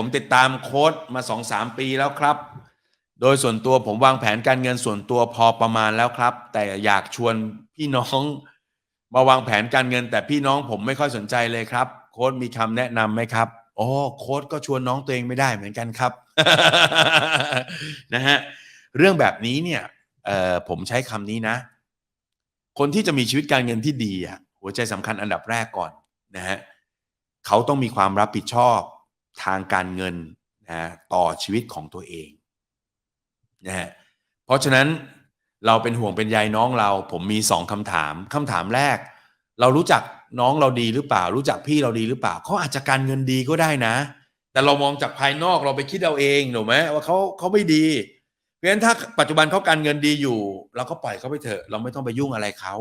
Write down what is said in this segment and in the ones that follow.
ผมติดตามโค้ดมาสองสามปีแล้วครับ โดยส่วนตัวผมวางแผนการเงินส่วนตัวพอประมาณแล้วครับ แต่อยากชวนพี่น้องมาวางแผนการเงิน แต่พี่น้องผมไม่ค่อยสนใจเลยครับ โค้ดมีคำแนะนำไหมครับโอ้โค้ดก็ชวนน้องตัวเองไม่ได้เหมือนกันครับนะฮะเรื่องแบบนี้เนี่ยเออผมใช้คำนี้นะ คนที่จะมีชีวิตการเงินที่ดีอะหัวใจสำคัญอันดับแรกก่อนนะฮะเขาต้องมีความรับผิดชอบ ทางการเงินนะต่อชีวิตของตัวเองนะฮะเพราะฉะนั้นเราเป็นห่วงเป็นใยน้องเรา ผมมีสองคำถามคำถามแรก เรารู้จักน้องเราดีหรือเปล่า รู้จักพี่เราดีหรือเปล่าเขาอาจจะการเงินดีก็ได้นะ แต่เรามองจากภายนอกเราไปคิดเอาเองถูกไหมว่าเขาเขาไม่ดีเพราะฉะนั้นถ้าปัจจุบันเขาการเงินดีอยู่ เราก็ปล่อยเขาไปเถอะ เราไม่ต้องไปยุ่งอะไรเขา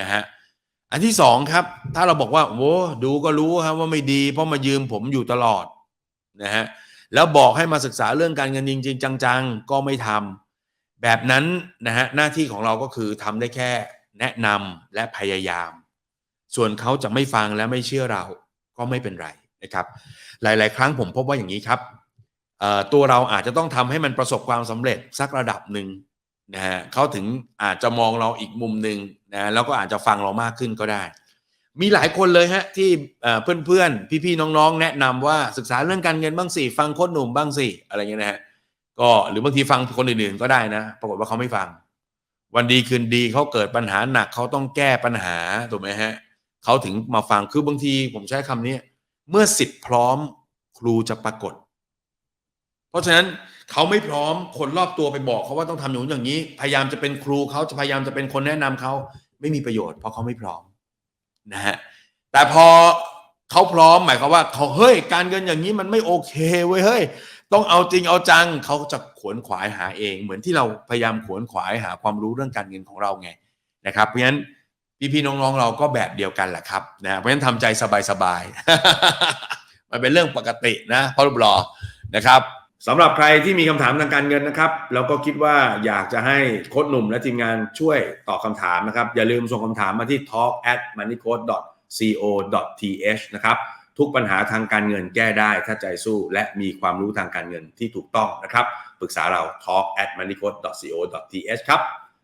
นะฮะอันที่สองครับ ถ้าเราบอกว่าโว้ดูก็รู้ครับว่าไม่ดี เพราะมายืมผมอยู่ตลอด นะฮะแล้วบอกให้มาศึกษาเรื่องการเงินจริง ๆ จัง ๆ ก็ไม่ทำแบบนั้นนะฮะหน้าที่ของเราก็คือทำได้แค่แนะนำและพยายาม ส่วนเขาจะไม่ฟังและไม่เชื่อเราก็ไม่เป็นไรนะครับ หลาย ๆ ครั้งผมพบว่าอย่างนี้ครับตัวเราอาจจะต้องทำให้มันประสบความสำเร็จสักระดับหนึ่งนะฮะเขาถึงอาจจะมองเราอีกมุมหนึ่งนะแล้วก็อาจจะฟังเรามากขึ้นก็ได้ มีหลายคนเลยฮะที่เอ่อเพื่อนๆ พี่ๆ น้องๆ แนะนำว่าศึกษาเรื่องการเงินบ้างสิฟังโค้ชหนุ่มบ้างสิอะไรเงี้ยนะฮะก็หรือบางทีฟังคนอื่นๆก็ได้นะ ปรากฏว่าเขาไม่ฟัง วันดีคืนดีเขาเกิดปัญหาหนักเขาต้องแก้ปัญหาถูกไหมฮะเขาถึงมาฟังคือบางทีผมใช้คำนี้เมื่อสิทธิ์พร้อมครูจะปรากฏ เพราะฉะนั้นเขาไม่พร้อมคนรอบตัวไปบอกเขาว่าต้องทำอย่างนู้นอย่างนี้ พยายามจะเป็นครูเขาจะพยายามจะเป็นคนแนะนำเขาไม่มีประโยชน์เพราะเขาไม่พร้อม นะฮะแต่พอเขาพร้อมหมายความว่าเขาเฮ้ยการเงินอย่างนี้มันไม่โอเคเว้ยเฮ้ยต้องเอาจริงเอาจังเขาจะขวนขวายหาเอง เหมือนที่เราพยายามขวนขวายหาความรู้เรื่องการเงินของเราไงนะครับเพราะฉะนั้นพี่ๆน้องๆเราก็แบบเดียวกันแหละครับนะเพราะฉะนั้นทำใจสบายๆมันเป็นเรื่องปกตินะพ่อรูปหล่อนะครับ สำหรับใครที่มีคำถามทางการเงินนะครับ แล้วก็คิดว่าอยากจะให้โค้ชหนุ่มและทีมงานช่วยตอบคำถามนะครับ อย่าลืมส่งคำถามมาที่ talk at moneycode co th นะครับ ทุกปัญหาทางการเงินแก้ได้ถ้าใจสู้และมีความรู้ทางการเงินที่ถูกต้องนะครับ ปรึกษาเรา talk at moneycode co th ครับ